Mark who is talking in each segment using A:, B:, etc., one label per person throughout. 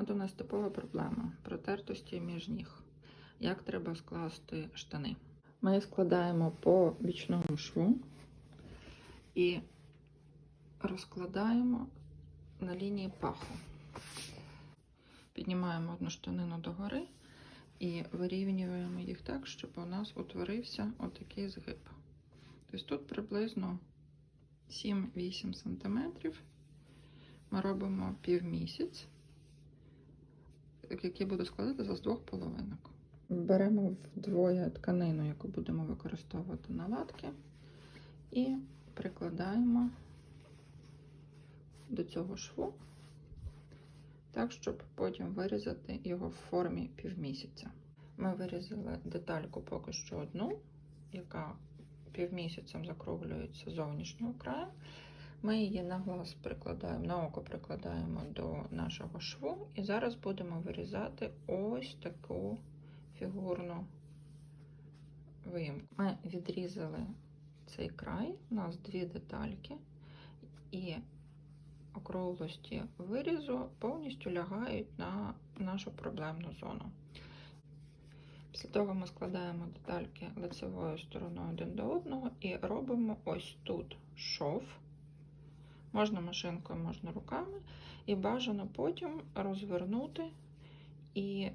A: От у нас типова проблема протертості між ніг. Як треба скласти штани? Ми складаємо по бічному шву і розкладаємо на лінії паху. Піднімаємо одну штанину догори і вирівнюємо їх так, щоб у нас утворився отакий згиб. Тобто тут приблизно 7-8 см ми робимо півмісяць, який буде складатися з двох половинок. Беремо вдвоє тканину, яку будемо використовувати на латки, і прикладаємо до цього шву, так, щоб потім вирізати його в формі півмісяця. Ми вирізали детальку поки що одну, яка півмісяцем закруглюється зовнішнього краю. Ми її на глаз прикладаємо, на око прикладаємо до нашого шву, і зараз будемо вирізати ось таку фігурну виїмку. Ми відрізали цей край, у нас дві детальки, і округлості вирізу повністю лягають на нашу проблемну зону. Після того ми складаємо детальки лицевою стороною один до одного і робимо ось тут шов. Можна машинкою, можна руками, і бажано потім розвернути і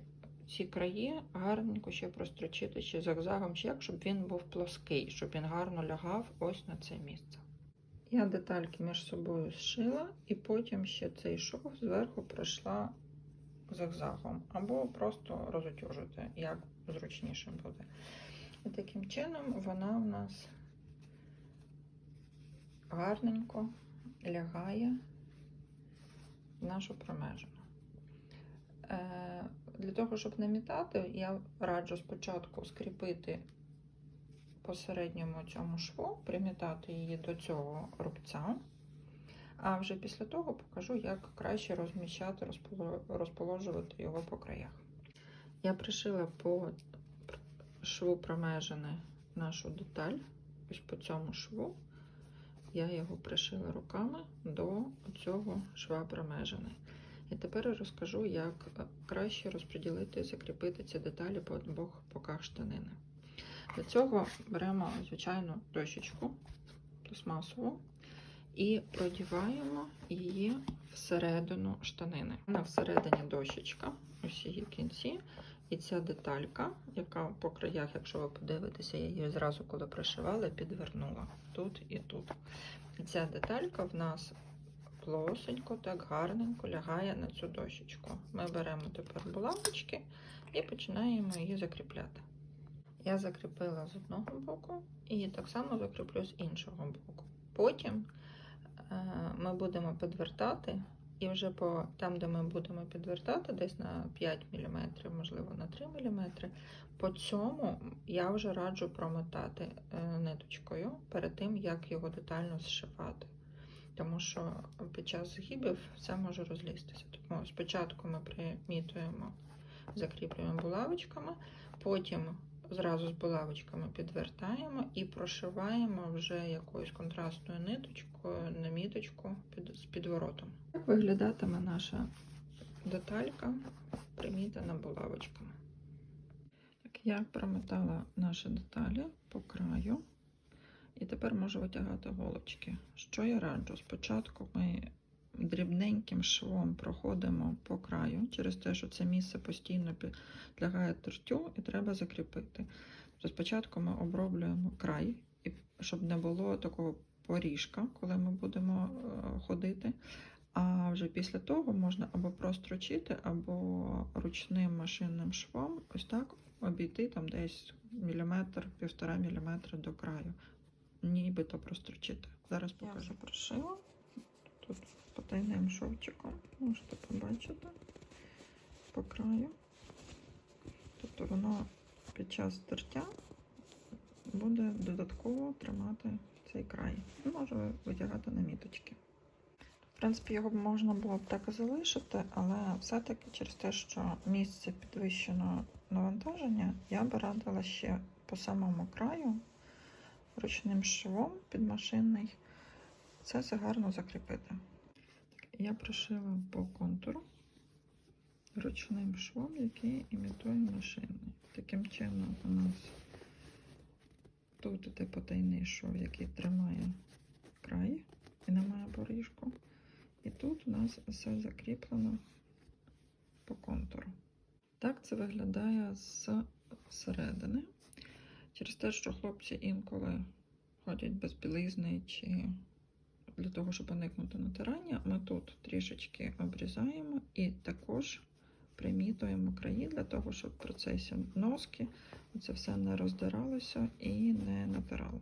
A: ці краї гарненько ще прострочити чи зигзагом, чи як, щоб він був плоский, щоб він гарно лягав ось на це місце. Я детальки між собою зшила, і потім ще цей шов зверху пройшла зигзагом, або просто розутюжити, як зручніше буде. І таким чином вона в нас гарненько лягає в нашу промежину. Е, Для того, щоб не мітати, я раджу спочатку скріпити посередньому цьому шву, примітати її до цього рубця. А вже після того покажу, як краще розміщати, розположувати його по краях. Я пришила по шву промежини нашу деталь, ось по цьому шву. Я його пришила руками до цього шва промежини. І тепер розкажу, як краще розподілити і закріпити ці деталі по обох боках штанини. Для цього беремо звичайну дощечку пластмасову і продіваємо її всередину штанини. Вона всередині дощечка, ось її кінці. І ця деталька, яка по краях, якщо ви подивитеся, я її зразу, коли пришивала, підвернула тут і тут. І ця деталька в нас плосенько, так гарненько лягає на цю дощечку. Ми беремо тепер булавочки і починаємо її закріпляти. Я закріпила з одного боку і так само закріплю з іншого боку. Потім ми будемо підвертати, і вже по там, де ми будемо підвертати, десь на 5 мм, можливо, на 3 мм, по цьому я вже раджу промотати ниточкою перед тим, як його детально зшивати. Тому що під час згибів все може розлізтися. Тому спочатку ми примітуємо, закріплюємо булавочками, потім зразу з булавочками підвертаємо і прошиваємо вже якоюсь контрастною ниточкою на міточку під, з підворотом. Як виглядатиме наша деталька, примітена булавочками. Так, я промотала наші деталі по краю. І тепер можу витягати голочки. Що я раджу? Спочатку ми дрібненьким швом проходимо по краю, через те, що це місце постійно підлягає тертю і треба закріпити. Тобто спочатку ми оброблюємо край, щоб не було такого поріжка, коли ми будемо ходити. А вже після того можна або прострочити, або ручним машинним швом ось так обійти там десь міліметр, півтора міліметра до краю нібито прострочити. Зараз покажу. Я вже прошила. Тут потайним шовчиком, можете побачити по краю. Тобто воно під час тертя буде додатково тримати цей край. І може витягати на міточки. В принципі, його можна було б так і залишити, але все-таки через те, що місце підвищеного навантаження, я би радила ще по самому краю ручним швом підмашинний. Це все гарно закріпити. Я прошила по контуру ручним швом, який імітує машинний. Таким чином у нас тут іде потайний шов, який тримає край і немає поріжку. І тут у нас все закріплено по контуру. Так це виглядає з середини. Через те, що хлопці інколи ходять без білизни чи для того, щоб уникнути натирання, ми тут трішечки обрізаємо і також примітуємо краї для того, щоб в процесі носки це все не роздиралося і не натирало.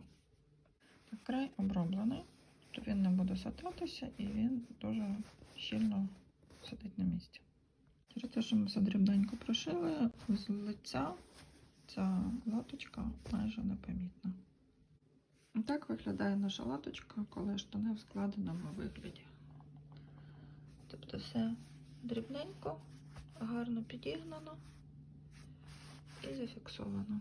A: Край оброблений, то він не буде сататися і він дуже щільно сидить на місці. Через те, що ми все дрібненько прошили, з лиця ця латочка майже непомітна. Так виглядає наша латочка, коли штани в складеному вигляді. Тобто все дрібненько, гарно підігнано і зафіксовано.